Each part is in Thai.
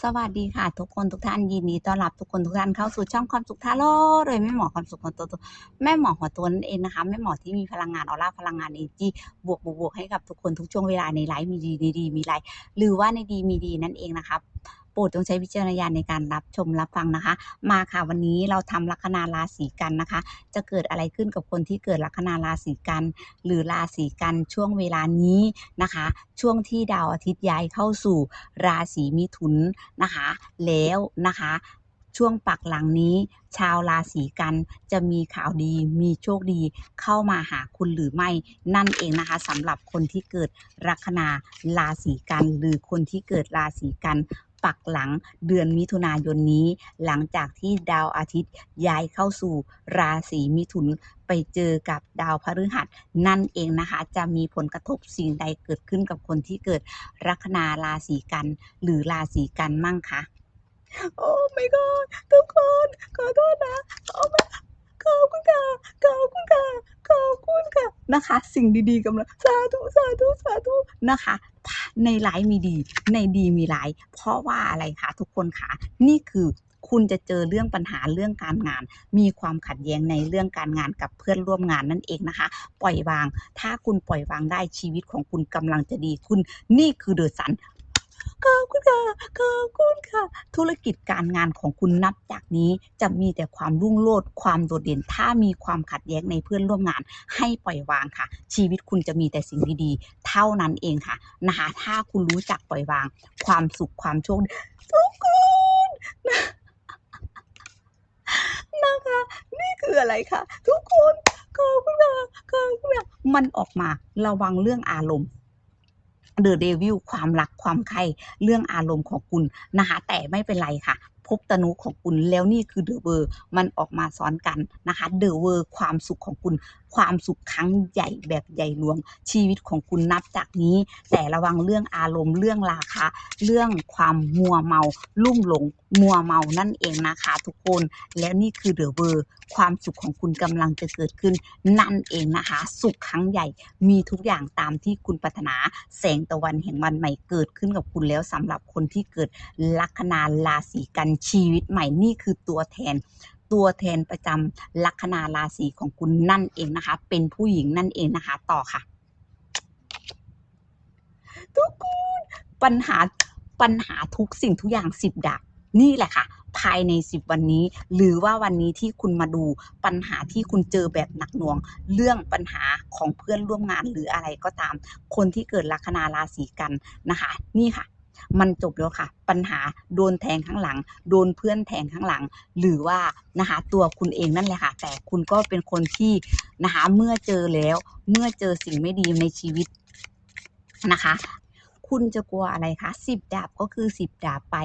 สวัสดีค่ะ ทุกคนทุกท่านยินดีต้อนรับทุกคนทุกท่านเข้าสู่ช่องความสุขทาโลเลยแม่หมอความสุขของตัวตัวแม่หมอหัวตัวนั่นเองนะคะแม่หมอที่มีพลังงานออร่าพลังงานเอจีบวกบวกบวกให้กับทุกคนทุกช่วงเวลาในไลฟ์มีดีดีมีไลฟ์หรือว่าในดีมีดีนั่นเองนะคะ โปรดจงใช้วิจารณญาณในการรับชมรับฟังนะคะ มาค่ะวันนี้เราทำลัคนาราศีกันนะคะ จะเกิดอะไรขึ้นกับคนที่เกิดลัคนาราศีกัน หรือราศีกันช่วงเวลานี้นะคะ ช่วงที่ดาวอาทิตย์ย้ายเข้าสู่ราศีมิถุนนะคะ แล้วนะคะช่วงปักหลังนี้ ชาวราศีกันจะมีข่าวดีมีโชคดีเข้ามาหาคุณหรือไม่นั่นเองนะคะสำหรับคนที่เกิดลัคนาราศีกัน หรือคนที่เกิดราศีกัน ปักหลังเดือนมิถุนายนนี้ หลังจากที่ดาวอาทิตย์ย้ายเข้าสู่ราศีมิถุนไปเจอกับดาวพฤหัสนั่นเองนะคะ จะมีผลกระทบสิ่งใดเกิดขึ้นกับคนที่เกิดลัคนาราศีกัน หรือราศีกันมั่งคะโอ้ไม่ก็ทุกคนขอโทษนะโอ้ my ขอบคุณค่ะขอบคุณค่ะขอบคุณค่ะนะคะ สิ่งดีๆกำลังสาธุสาธุสาธุนะคะ ในไลฟ์มีดี ในดีมีไลฟ์เพราะว่าอะไรคะทุกคนคะนี่คือคุณจะเจอเรื่องปัญหาเรื่องการงาน มีความขัดแย้งในเรื่องการงานกับเพื่อนร่วมงานนั่นเองนะคะ ปล่อยวาง ถ้าคุณปล่อยวางได้ชีวิตของคุณกำลังจะดีคุณนี่คือเดอะสัน ขอบคุณค่ะขอบคุณค่ะ ธุรกิจการงานของคุณนับจากนี้จะมีแต่ความรุ่งโรจน์ความโดดเด่น ถ้ามีความขัดแย้งในเพื่อนร่วมงาน ให้ปล่อยวางค่ะ ชีวิตคุณจะมีแต่สิ่งดีๆ เท่านั้นเองค่ะนะคะ ถ้าคุณรู้จักปล่อยวาง ความสุขความโชคดีทุกคนนะนะคะนี่คืออะไรคะทุกคนขอบคุณค่ะขอบคุณค่ะมันออกมาระวังเรื่องอารมณ์ เดอะเดวิลความรักความใคร่เรื่องอารมณ์ของคุณนะคะแต่ไม่เป็นไรค่ะพบตนุของคุณแล้วนี่คือเดอะเวอร์มันออกมาซ้อนกันนะคะเดอะเวอร์ความสุขของคุณ ความสุขครั้งใหญ่แบบใหญ่หลวงชีวิตของคุณนับจากนี้ แต่ระวังเรื่องอารมณ์เรื่องราคะเรื่องความมัวเมา ลุ่มหลงมัวเมานั่นเองนะคะทุกคนแล้วนี่คือเดอะเวอร์ความสุขของคุณกำลังจะเกิดขึ้นนั่นเองนะคะ สุขครั้งใหญ่มีทุกอย่างตามที่คุณปรารถนาแสงตะวันแห่งวันใหม่เกิดขึ้นกับคุณแล้วสำหรับคนที่เกิดลัคนาราศีกันชีวิตใหม่นี่คือตัวแทน ตัวแทนประจำลัคนาราศีของคุณนั่นเองนะคะ เป็นผู้หญิงนั่นเองนะคะ ต่อค่ะ ทุกคนปัญหาปัญหาทุกสิ่งทุกอย่างสิบดาบนี่แหละค่ะ ภายในสิบวันนี้ หรือว่าวันนี้ที่คุณมาดูปัญหาที่คุณเจอแบบหนักหน่วง เรื่องปัญหาของเพื่อนร่วมงานหรืออะไรก็ตาม คนที่เกิดลัคนาราศีกันนะคะ นี่ค่ะ มันจบแล้วค่ะ ปัญหาโดนแทงข้างหลัง โดนเพื่อนแทงข้างหลัง หรือว่านะคะตัวคุณเองนั่นแหละค่ะ แต่คุณก็เป็นคนที่นะคะเมื่อเจอแล้วเมื่อเจอสิ่งไม่ดีในชีวิตนะคะคุณจะกลัวอะไรคะสิบดาบก็คือสิบดาบไป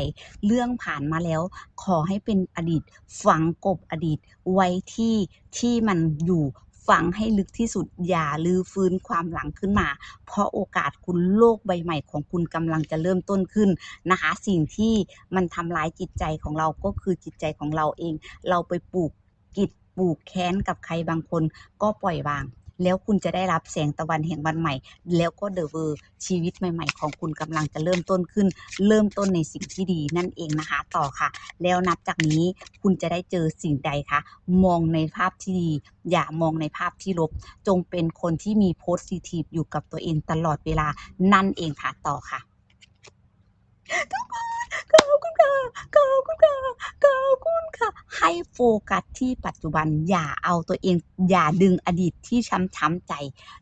เรื่องผ่านมาแล้ว ขอให้เป็นอดีต ฝังกบอดีตไว้ที่ที่มันอยู่ ฝังให้ลึกที่สุดอย่าลือฟื้นความหลังขึ้นมา เพราะโอกาสคุณโลกใบใหม่ของคุณกำลังจะเริ่มต้นขึ้นนะคะ สิ่งที่มันทำร้ายจิตใจของเราก็คือจิตใจของเราเอง เราไปปลูกกิจปลูกแค้นกับใครบางคนก็ปล่อยวาง แล้วคุณจะได้รับแสงตะวันแห่งวันใหม่ แล้วก็เดอะเวอร์ชีวิตใหม่ ๆ ของคุณกำลังจะเริ่มต้นขึ้น เริ่มต้นในสิ่งที่ดีนั่นเองนะคะต่อค่ะ แล้วนับจากนี้คุณจะได้เจอสิ่งใดคะมองในภาพที่ดี อย่ามองในภาพที่ลบ จงเป็นคนที่มีโพสซิทีฟอยู่กับตัวเองตลอดเวลานั่นเองค่ะต่อค่ะทุกคน ขอบคุณค่ะขอบคุณค่ะขอบคุณค่ะ ให้โฟกัสที่ปัจจุบันอย่าเอาตัวเอง อย่าดึงอดีตที่ช้ำๆใจ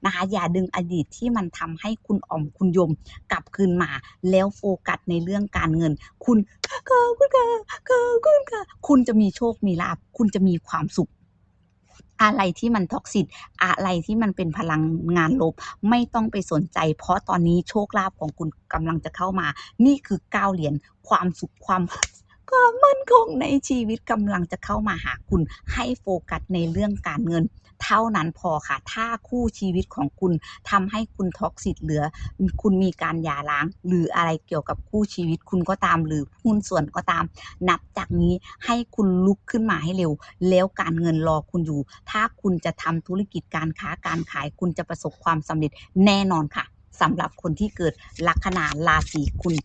นะคะ อย่าดึงอดีตที่มันทำให้คุณอ่อมคุณยมกลับคืนมา แล้วโฟกัสในเรื่องการเงิน คุณขอบคุณค่ะขอบคุณค่ะ คุณจะมีโชคมีลาภคุณจะมีความสุข อะไรที่มันท็อกซิตอะไรที่มันเป็นพลังงานลบ ไม่ต้องไปสนใจ เพราะตอนนี้โชคลาภของคุณกำลังจะเข้ามา นี่คือก้าวเหรียญความสุขความ ความมั่นคงในชีวิตกำลังจะเข้ามาหาคุณ ให้โฟกัสในเรื่องการเงิน เท่านั้นพอค่ะ ถ้าคู่ชีวิตของคุณทำให้คุณท็อกซิตเหลือ คุณมีการหย่าร้าง หรืออะไรเกี่ยวกับคู่ชีวิตคุณก็ตาม หรือหุ้นส่วนก็ตาม นับจากนี้ให้คุณลุกขึ้นมาให้เร็ว แล้วการเงินรอคุณอยู่ ถ้าคุณจะทำธุรกิจการค้าการขายคุณจะประสบความสำเร็จแน่นอนค่ะสำหรับคนที่เกิดลัคนาราศีคุณ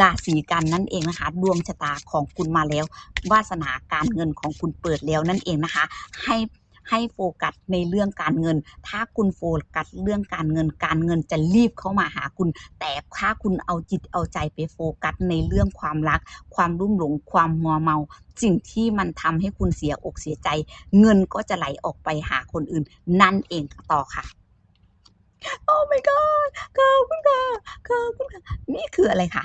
ราศีกันนั่นเองนะคะ ดวงชะตาของคุณมาแล้ว วาสนาการเงินของคุณเปิดแล้วนั่นเองนะคะ ให้ให้โฟกัสในเรื่องการเงิน ถ้าคุณโฟกัสเรื่องการเงิน การเงินจะรีบเข้ามาหาคุณ แต่ถ้าคุณเอาจิตเอาใจไปโฟกัสในเรื่องความรัก ความรุ่มหลง ความมัวเมา สิ่งที่มันทำให้คุณเสียอกเสียใจ เงินก็จะไหลออกไปหาคนอื่น นั่นเองต่อค่ะโอ้ my god ขอบคุณค่ะขอบคุณค่ะ นี่คืออะไรค่ะ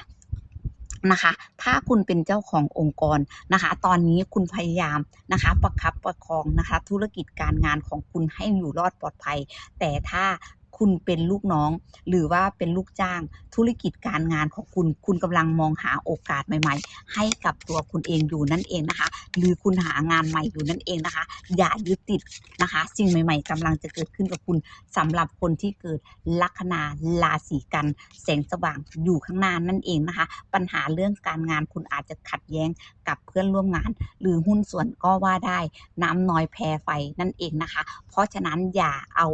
นะคะ ถ้าคุณเป็นเจ้าขององค์กรนะคะ ตอนนี้คุณพยายามนะคะประคับประคองนะคะ ธุรกิจการงานของคุณให้อยู่รอดปลอดภัย แต่ถ้าคุณเป็นลูกน้อง หรือว่าเป็นลูกจ้าง ธุรกิจการงานของคุณ คุณกำลังมองหาโอกาสใหม่ ๆ ให้กับตัวคุณเองอยู่นั่นเองนะคะ หรือคุณหางานใหม่อยู่นั่นเองนะคะ อย่ายึดติดนะคะ สิ่งใหม่ ๆกำลังจะเกิดขึ้นกับคุณสำหรับคนที่เกิดลัคนาราศีกัน แสงสว่างอยู่ข้างหน้านั่นเองนะคะ ปัญหาเรื่องการงานคุณอาจจะขัดแย้งกับเพื่อนร่วมงาน หรือหุ้นส่วนก็ว่าได้น้ำน้อยแพ้ไฟนั่นเองนะคะ เพราะฉะนั้นอย่าเอา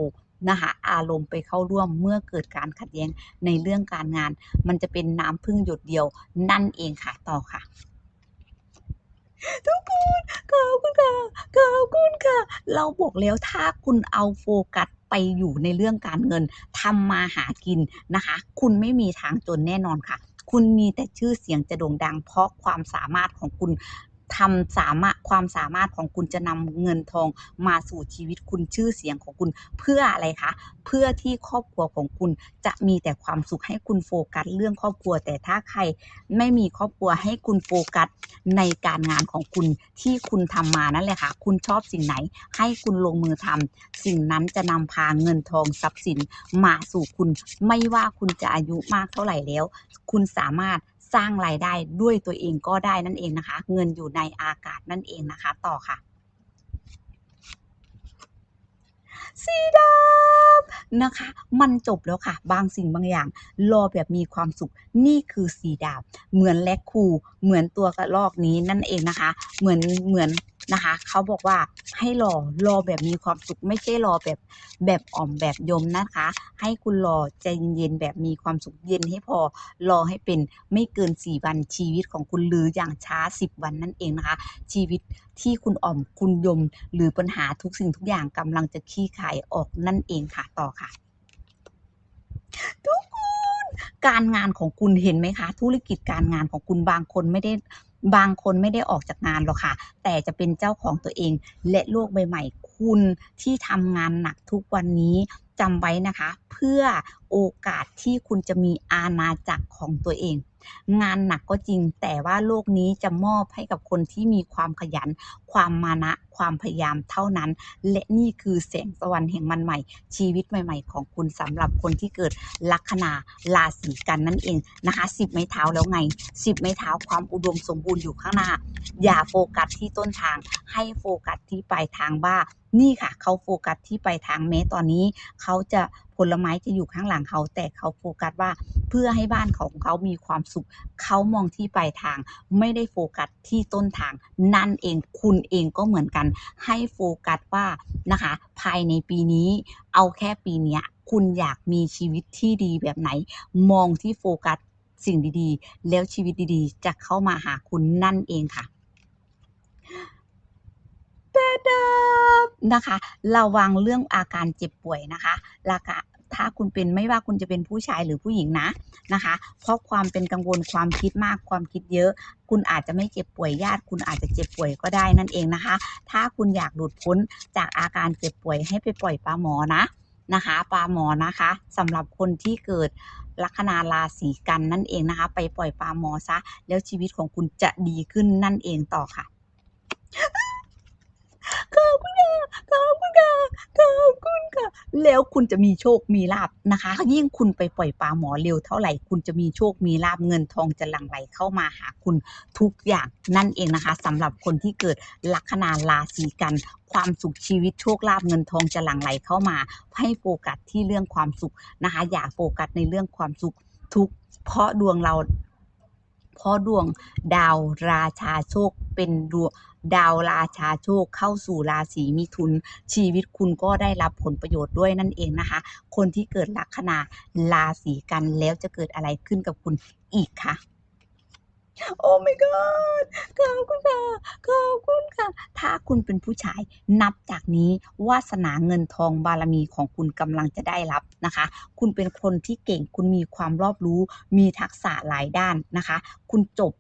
นะคะอารมณ์ไปเข้าร่วมเมื่อเกิดการขัดแย้งในเรื่องการงาน มันจะเป็นน้ำพึ่งหยดเดียวนั่นเองค่ะต่อค่ะ อบคุณค่ะเราบอกแล้วถ้าคุณเอาโฟกัสไปอยู่ในเรื่องการเงินทำมาหากินนะคะ คุณไม่มีทางจนแน่นอนค่ะ คุณมีแต่ชื่อเสียงจะโด่งดัง เพราะความสามารถของคุณ ทำสามารถความสามารถของคุณจะนำเงินทองมาสู่ชีวิตคุณชื่อเสียงของคุณเพื่ออะไรคะ เพื่อที่ครอบครัวของคุณจะมีแต่ความสุขให้คุณโฟกัสเรื่องครอบครัว แต่ถ้าใครไม่มีครอบครัวให้คุณโฟกัสในการงานของคุณที่คุณทำมานั่นแหละค่ะ คุณชอบสิ่งไหน ให้คุณลงมือทำสิ่งนั้นจะนำพาเงินทองทรัพย์สินมาสู่คุณ ไม่ว่าคุณจะอายุมากเท่าไหร่แล้ว คุณสามารถ สร้างรายได้ด้วยตัวเองก็ได้นั่นเองนะคะ เงินอยู่ในอากาศนั่นเองนะคะ ต่อค่ะสีดำนะคะ มันจบแล้วค่ะ บางสิ่งบางอย่าง รอแบบมีความสุข นี่คือสีดำเหมือนแลคคู เหมือนตัวกระลอกนี้นั่นเองนะคะ เหมือนเหมือน นะคะ เขาบอกว่าให้รอรอแบบมีความสุข ไม่ใช่รอแบบแบบอ่อมแบบยมนะคะ ให้คุณรอใจเย็นๆแบบมีความสุขเย็นให้พอรอให้เป็นไม่เกิน 4 วันชีวิตของคุณหรืออย่างช้า 10 วันนั่นเองนะคะ ชีวิตที่คุณอ่อมคุณยม หรือปัญหาทุกสิ่งทุกอย่างกำลังจะคลี่คลายออกนั่นเองค่ะต่อค่ะ ทุกคนการงานของคุณเห็นไหมคะ ธุรกิจการงานของคุณบางคนไม่ได้ บางคนไม่ได้ออกจากงานหรอกค่ะ แต่จะเป็นเจ้าของตัวเอง และโลกใบใหม่คุณที่ทำงานหนักทุกวันนี้จำไว้นะคะ เพื่อโอกาสที่คุณจะมีอาณาจักรของตัวเอง งานหนักก็จริง แต่ว่าโลกนี้จะมอบให้กับคนที่มีความขยัน ความมานะ ความพยายามเท่านั้น และนี่คือแสงสวรรค์แห่งมันใหม่ ชีวิตใหม่ ๆ ของคุณสำหรับคนที่เกิดลัคนาราศีกันนั่นเองนะคะสิบไม้เท้าแล้วไงสิบไม้เท้าความอุดมสมบูรณ์อยู่ข้างหน้า อย่าโฟกัสที่ต้นทาง ให้โฟกัสที่ปลายทางบ้า นี่ค่ะ เขาโฟกัสที่ปลายทางแม้ตอนนี้ เขาจะ ผลไม้จะอยู่ข้างหลังเขา แต่เขาโฟกัสว่าเพื่อให้บ้านของเขามีความสุข เขามองที่ปลายทาง ไม่ได้โฟกัสที่ต้นทาง นั่นเองคุณเองก็เหมือนกัน ให้โฟกัสว่านะคะ ภายในปีนี้ เอาแค่ปีนี้คุณอยากมีชีวิตที่ดีแบบไหน มองที่โฟกัสสิ่งดีๆ แล้วชีวิตดีๆ จะเข้ามาหาคุณนั่นเองค่ะ แปดดาบนะคะ ระวังเรื่องอาการเจ็บป่วยนะคะราคาถ้าคุณเป็นไม่ว่าคุณจะเป็นผู้ชายหรือผู้หญิงนะนะคะ เพราะความเป็นกังวลความคิดมากความคิดเยอะ คุณอาจจะไม่เจ็บป่วยญาติ คุณอาจจะเจ็บป่วยก็ได้นั่นเองนะคะ ถ้าคุณอยากหลุดพ้นจากอาการเจ็บป่วยให้ไปปล่อยปลาหมอนะนะคะปลาหมอนะคะสำหรับคนที่เกิดลัคนาราศีกันนั่นเองนะคะ ไปปล่อยปลาหมอซะ แล้วชีวิตของคุณจะดีขึ้นนั่นเองต่อค่ะ ขอบคุณค่ะขอบคุณค่ะขอบคุณค่ะแล้วคุณจะมีโชคมีลาบนะคะยิ่งคุณไปปล่อยปลาหมอเร็วเท่าไหร่ คุณจะมีโชคมีลาบเงินทองจะหลั่งไหลเข้ามาหาคุณทุกอย่างนั่นเองนะคะสำหรับคนที่เกิดลัคนาราศีกันความสุขชีวิตโชคลาภเงินทองจะหลั่งไหลเข้ามา ให้โฟกัสที่เรื่องความสุขนะคะ อย่าโฟกัสในเรื่องความสุขทุกเพราะดวงเราเพราะดวงดาวราชาโชคเป็นดวง ดาวราชาโชคเข้าสู่ราศีมิถุน ชีวิตคุณก็ได้รับผลประโยชน์ด้วยนั่นเองนะคะ คนที่เกิดลัคนาราศีกันแล้วจะเกิดอะไรขึ้นกับคุณอีกคะโอ้ my god ขอบคุณค่ะ ขอบคุณค่ะ ถ้าคุณเป็นผู้ชายนับจากนี้วาสนาเงินทองบารมีของคุณกำลังจะได้รับนะคะ คุณเป็นคนที่เก่ง คุณมีความรอบรู้ มีทักษะหลายด้านนะคะ คุณจบ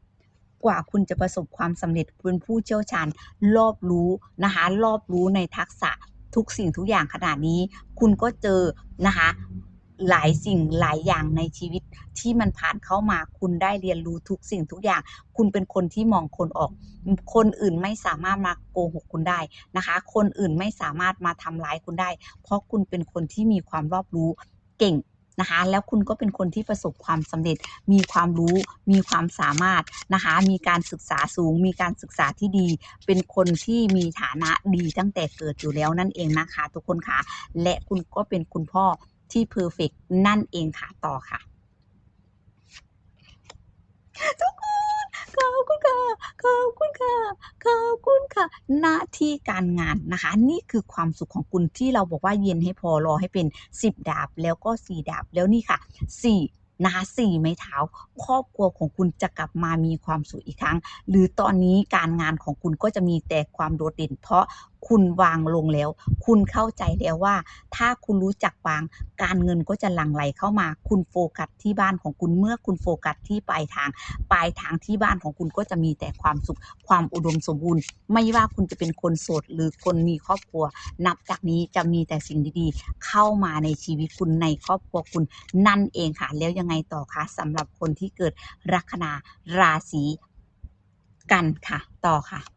กว่าคุณจะประสบความสำเร็จเป็นผู้เชี่ยวชาญรอบรู้นะคะรอบรู้ในทักษะทุกสิ่งทุกอย่างขนาดนี้ คุณก็เจอนะคะหลายสิ่งหลายอย่างในชีวิตที่มันผ่านเข้ามาคุณได้เรียนรู้ทุกสิ่งทุกอย่าง คุณเป็นคนที่มองคนออก คนอื่นไม่สามารถมาโกหกคุณได้นะคะ คนอื่นไม่สามารถมาทำร้ายคุณได้ เพราะคุณเป็นคนที่มีความรอบรู้เก่ง นะคะ แล้วคุณก็เป็นคนที่ประสบความสำเร็จ มีความรู้ มีความสามารถนะคะ มีการศึกษาสูง มีการศึกษาที่ดี เป็นคนที่มีฐานะดีตั้งแต่เกิดอยู่แล้วนั่นเองนะคะ ทุกคนค่ะ และคุณก็เป็นคุณพ่อที่เพอร์เฟกนั่นเองค่ะ ต่อค่ะ ทุกคน หน้าที่การงานนะคะ นี่คือความสุขของคุณที่เราบอกว่าเย็นให้พอรอให้เป็น 10 ดาบแล้วก็ 4 ดาบแล้วนี่ค่ะ 4นะคะ4ไม้เท้าครอบครัวของคุณจะกลับมามีความสุขอีกครั้ง หรือตอนนี้การงานของคุณก็จะมีแต่ความโดดเด่น เพราะ คุณวางลงแล้ว คุณเข้าใจแล้วว่า ถ้าคุณรู้จักวาง การเงินก็จะหลั่งไหลเข้ามา คุณโฟกัสที่บ้านของคุณเมื่อคุณโฟกัสที่ปลายทาง ปลายทางที่บ้านของคุณก็จะมีแต่ความสุข ความอุดมสมบูรณ์ ไม่ว่าคุณจะเป็นคนโสดหรือคนมีครอบครัว นับจากนี้จะมีแต่สิ่งดีๆ เข้ามาในชีวิตคุณในครอบครัวคุณนั่นเองค่ะ แล้วยังไงต่อคะสำหรับคนที่เกิดลัคนาราศีกันค่ะ ต่อค่ะ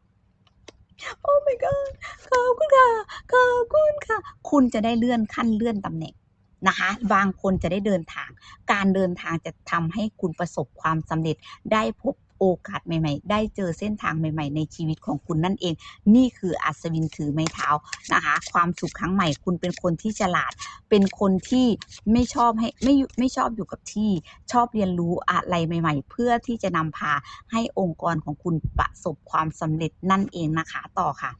โอ้ my god ขอบคุณค่ะ ขอบคุณค่ะ คุณจะได้เลื่อนขั้นเลื่อนตำแหน่งนะคะ บางคนจะได้เดินทาง การเดินทางจะทำให้คุณประสบความสำเร็จได้พบ โอกาสใหม่ ๆ ได้เจอเส้นทางใหม่ ๆ ในชีวิตของคุณนั่นเอง นี่คืออัศวินถือไม้เท้านะคะ ความสุขครั้งใหม่คุณเป็นคนที่ฉลาด เป็นคนที่ไม่ชอบให้ไม่ไม่ชอบอยู่กับที่ชอบเรียนรู้อะไรใหม่ ๆ เพื่อที่จะนำพาให้องค์กรของคุณประสบความสำเร็จนั่นเองนะคะต่อค่ะ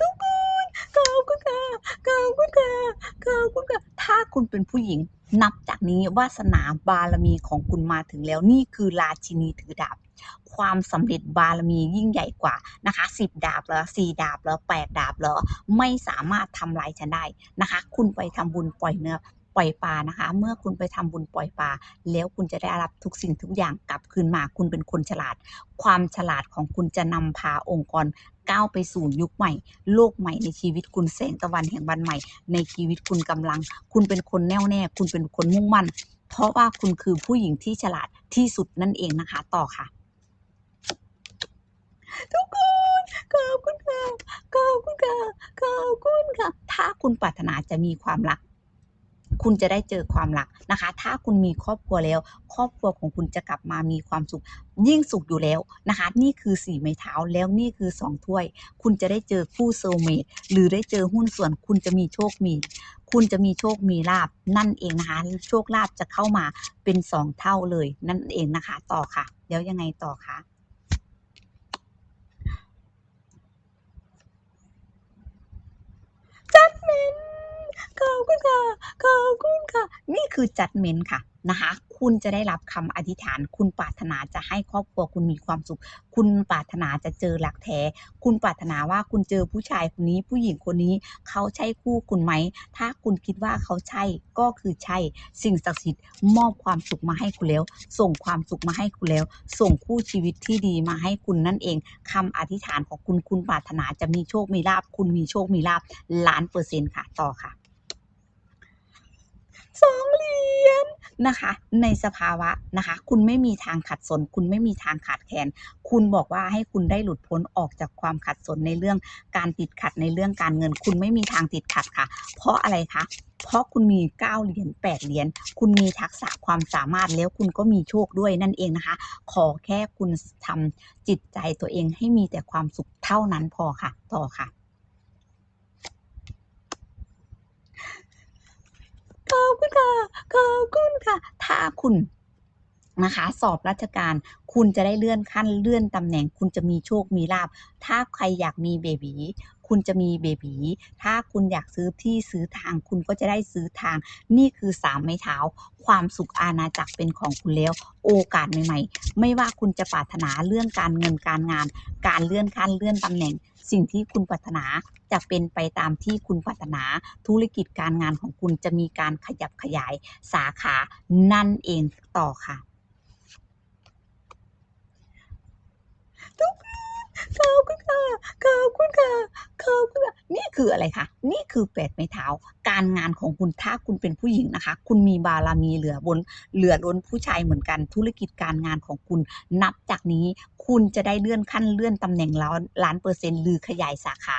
ทุกคนขอบคุณค่ะขอบคุณค่ะขอบคุณค่ะถ้าคุณเป็นผู้หญิง นับจากนี้วาสนาบารมีของคุณมาถึงแล้วนี่คือราชินีถือดาบ ความสำเร็จบารมียิ่งใหญ่กว่านะคะ10ดาบเหรอ4ดาบเหรอ8ดดาบเหรอไม่สามารถทำลายฉันได้นะคะ คุณไปทำบุญปล่อยเนื้อปล่อยปลานะคะ เมื่อคุณไปทำบุญปล่อยปลาแล้วคุณจะได้รับทุกสิ่งทุกอย่างกลับคืนมา คุณเป็นคนฉลาด ความฉลาดของคุณจะนำพาองค์กร ก้าวไปสู่ยุคใหม่ โลกใหม่ในชีวิตคุณแสงตะวันแห่งวันใหม่ ในชีวิตคุณกำลัง คุณเป็นคนแน่วแน่ คุณเป็นคนมุ่งมั่น เพราะว่าคุณคือผู้หญิงที่ฉลาดที่สุดนั่นเองนะคะ ต่อค่ะ ทุกคนขอบคุณค่ะขอบคุณค่ะขอบคุณค่ะ ถ้าคุณปรารถนาจะมีความรัก คุณจะได้เจอความรักนะคะ ถ้าคุณมีครอบครัวแล้ว ครอบครัวของคุณจะกลับมามีความสุข ยิ่งสุขอยู่แล้วนะคะ นี่คือสี่ไม้เท้าแล้วนี่คือสองถ้วย คุณจะได้เจอคู่โซเมตหรือได้เจอหุ้นส่วนคุณจะมีโชคมี คุณจะมีโชคมีลาบนั่นเองนะคะ โชคลาบจะเข้ามาเป็นสองเท่าเลยนั่นเองนะคะ ต่อค่ะเดี๋ยวยังไงต่อคะ จัดเมนขอบ ค่ะขอบคุณค่ะ นี่คือจัดเมนค่ะนะคะคุณจะได้รับคำอธิษฐาน คุณปรารถนาจะให้ครอบครัวคุณมีความสุข คุณปรารถนาจะเจอหลักแท้ คุณปรารถนาว่าคุณเจอผู้ชายคนนี้ ผู้หญิงคนนี้ เขาใช่คู่คุณไหม ถ้าคุณคิดว่าเขาใช่ก็คือใช่ สิ่งศักดิ์สิทธิ์มอบความสุขมาให้คุณแล้ว ส่งความสุขมาให้คุณแล้ว ส่งคู่ชีวิตที่ดีมาให้คุณนั่นเองคำอธิษฐานของคุณ คุณปรารถนาจะมีโชค มีลาภคุณมีโชค มีลาภล้านเปอร์เซ็นต์ค่ะ ต่อค่ะ สองเหรียญนะคะ ในสภาวะนะคะ คุณไม่มีทางขัดสน คุณไม่มีทางขาดแคลนคุณบอกว่าให้คุณได้หลุดพ้นออกจากความขัดสนในเรื่องการติดขัดในเรื่องการเงิน คุณไม่มีทางติดขัดค่ะ เพราะอะไรคะเพราะคุณมีเก้าเหรียญแปดเหรียญ คุณมีทักษะความสามารถแล้วคุณก็มีโชคด้วยนั่นเองนะคะ ขอแค่คุณทำจิตใจตัวเองให้มีแต่ความสุขเท่านั้นพอค่ะ ต่อค่ะ ขอบ ค่ะขอบคุณค่ะ ถ้าคุณนะคะ สอบราชการคุณจะได้เลื่อนขั้นเลื่อนตำแหน่ง คุณจะมีโชคมีลาภถ้าใครอยากมีเบบีคุณจะมีเบบีถ้าคุณอยากซื้อที่ซื้อทาง คุณก็จะได้ซื้อทาง นี่คือสามไม้เท้า ความสุขอาณาจักรเป็นของคุณแล้ว โอกาสใหม่ ๆ ไม่ว่าคุณจะปรารถนาเรื่องการเงินการงาน การเลื่อนขั้นเลื่อนตำแหน่ง สิ่งที่คุณปรารถนา จะเป็นไปตามที่คุณปรารถนา ธุรกิจการงานของคุณจะมีการขยับขยายสาขานั่นเองต่อค่ะ ทุกคน ขอบคุณค่ะขอบคุณค่ะขอบคุณค่ะนี่คืออะไรคะนี่คือแปดไม้เท้า การงานของคุณถ้าคุณเป็นผู้หญิงนะคะ คุณมีบารมีเหลือบนเหลือล้นผู้ชายเหมือนกัน ธุรกิจการงานของคุณนับจากนี้คุณจะได้เลื่อนขั้นเลื่อนตำแหน่งล้านล้านเปอร์เซ็นต์หรือขยายสาขา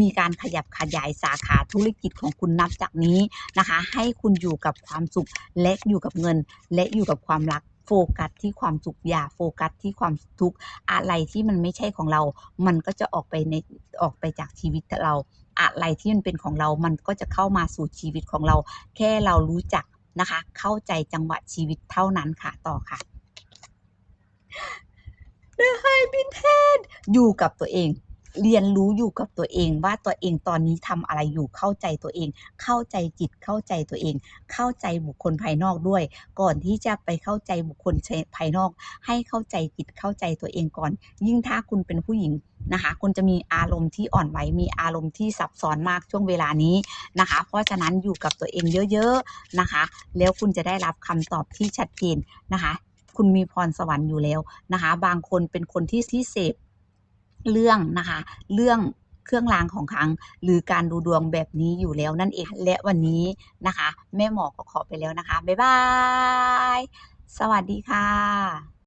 มีการขยับขยายสาขาธุรกิจของคุณนับจากนี้นะคะ ให้คุณอยู่กับความสุขและอยู่กับเงินและอยู่กับความรัก โฟกัสที่ความสุขอย่าโฟกัสที่ความทุกข์อะไรที่มันไม่ใช่ของเรา มันก็จะออกไปในออกไปจากชีวิตเราอะไรที่มันเป็นของเรา มันก็จะเข้ามาสู่ชีวิตของเรา แค่เรารู้จักนะคะ เข้าใจจังหวะชีวิตเท่านั้นค่ะ ต่อค่ะ The High b i n t e d อยู่กับตัวเอง เรียนรู้อยู่กับตัวเองว่าตัวเองตอนนี้ทำอะไรอยู่เข้าใจตัวเอง เข้าใจจิตเข้าใจตัวเอง เข้าใจบุคคลภายนอกด้วย ก่อนที่จะไปเข้าใจบุคคลภายนอก ให้เข้าใจจิตเข้าใจตัวเองก่อน ยิ่งถ้าคุณเป็นผู้หญิงนะคะคุณจะมีอารมณ์ที่อ่อนไหวมีอารมณ์ที่ซับซ้อนมากช่วงเวลานี้นะคะ เพราะฉะนั้นอยู่กับตัวเองเยอะๆนะคะ แล้วคุณจะได้รับคำตอบที่ชัดเจนนะคะ คุณมีพรสวรรค์อยู่แล้วนะคะ บางคนเป็นคนที่ที่เสพ เรื่องนะคะ เรื่องเครื่องรางของขลังหรือการดูดวงแบบนี้อยู่แล้วนั่นเองและวันนี้นะคะ แม่หมอก็ขอไปแล้วนะคะ บ๊ายบาย สวัสดีค่ะ